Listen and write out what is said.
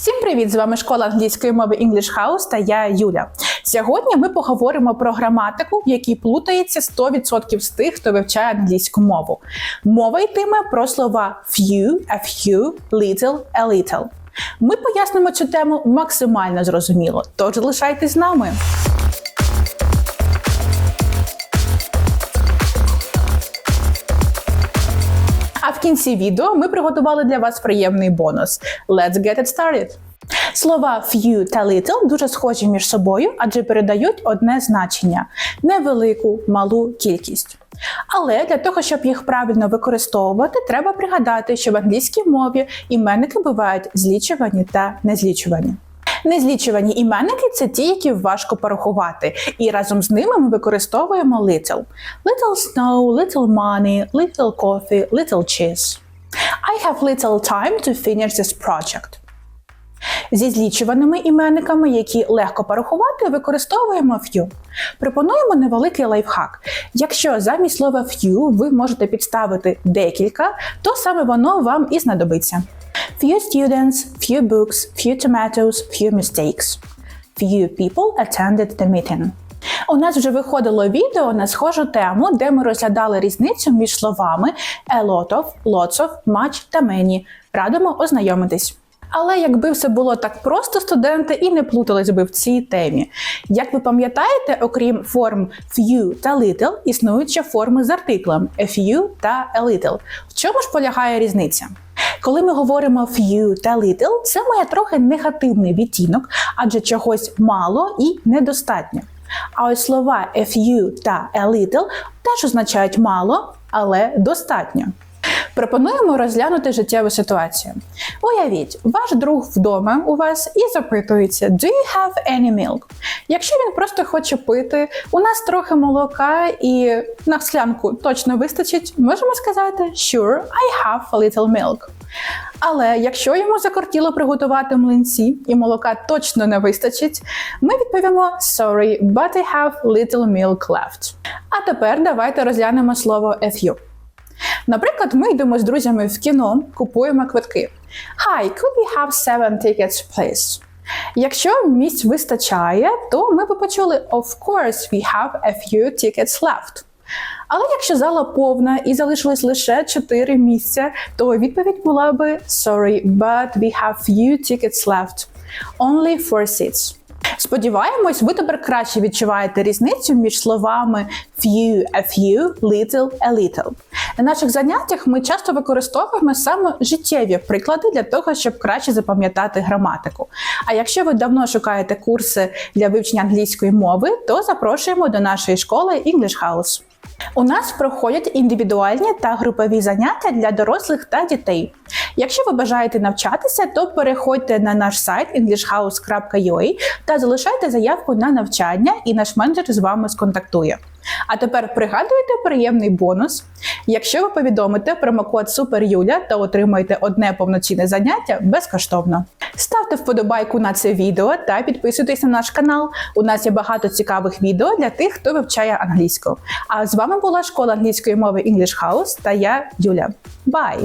Всім привіт! З вами школа англійської мови English House та я Юля. Сьогодні ми поговоримо про граматику, в якій плутається 100% з тих, хто вивчає англійську мову. Мова йтиме про слова few, a few, little, a little. Ми пояснимо цю тему максимально зрозуміло, тож залишайтесь з нами. А в кінці відео ми приготували для вас приємний бонус. Let's get it started! Слова few та little дуже схожі між собою, адже передають одне значення невелику, малу кількість. Але для того, щоб їх правильно використовувати, треба пригадати, що в англійській мові іменники бувають злічувані та незлічувані. Незлічувані іменники це ті, які важко порахувати, і разом з ними ми використовуємо little. Little snow, little money, little coffee, little cheese. I have little time to finish this project. Зі злічуваними іменниками, які легко порахувати, використовуємо few. Пропонуємо невеликий лайфхак. Якщо замість слова few ви можете підставити декілька, то саме воно вам і знадобиться. Few students, few books, few tomatoes, few mistakes. Few people attended the meeting. У нас вже виходило відео на схожу тему, де ми розглядали різницю між словами a lot of, lots of, much та many. Радимо ознайомитись. Але якби все було так просто, студенти і не плутались би в цій темі. Як ви пам'ятаєте, окрім форм few та little, існують ще форми з артиклем a few та a little. В чому ж полягає різниця? Коли ми говоримо few та little, це має трохи негативний відтінок, адже чогось мало і недостатньо. А ось слова a few та a little теж означають мало, але достатньо. Пропонуємо розглянути життєву ситуацію. Уявіть, ваш друг вдома у вас і запитується: Do you have any milk? Якщо він просто хоче пити, у нас трохи молока і на склянку точно вистачить, можемо сказати Sure, I have a little milk. Але якщо йому закортіло приготувати млинці і молока точно не вистачить, ми відповімо Sorry, but I have little milk left. А тепер давайте розглянемо слово a few. Наприклад, ми йдемо з друзями в кіно, купуємо квитки. Hi, could we have seven tickets, please? Якщо місць вистачає, то ми б почули Of course, we have a few tickets left. Але якщо зала повна і залишилось лише 4 місця, то відповідь була би Sorry, but we have few tickets left. Only four seats. Сподіваємось, ви тепер краще відчуваєте різницю між словами few, a few, little, a little. На наших заняттях ми часто використовуємо саме життєві приклади для того, щоб краще запам'ятати граматику. А якщо ви давно шукаєте курси для вивчення англійської мови, то запрошуємо до нашої школи English House. У нас проходять індивідуальні та групові заняття для дорослих та дітей. Якщо ви бажаєте навчатися, то переходьте на наш сайт englishhouse.ua та залишайте заявку на навчання, і наш менеджер з вами сконтактує. А тепер пригадуйте приємний бонус. Якщо ви повідомите промокод SUPERYULЯ та отримаєте одне повноцінне заняття безкоштовно. Ставте вподобайку на це відео та підписуйтесь на наш канал. У нас є багато цікавих відео для тих, хто вивчає англійську. А з вами була школа англійської мови English House та я, Юля. Бай!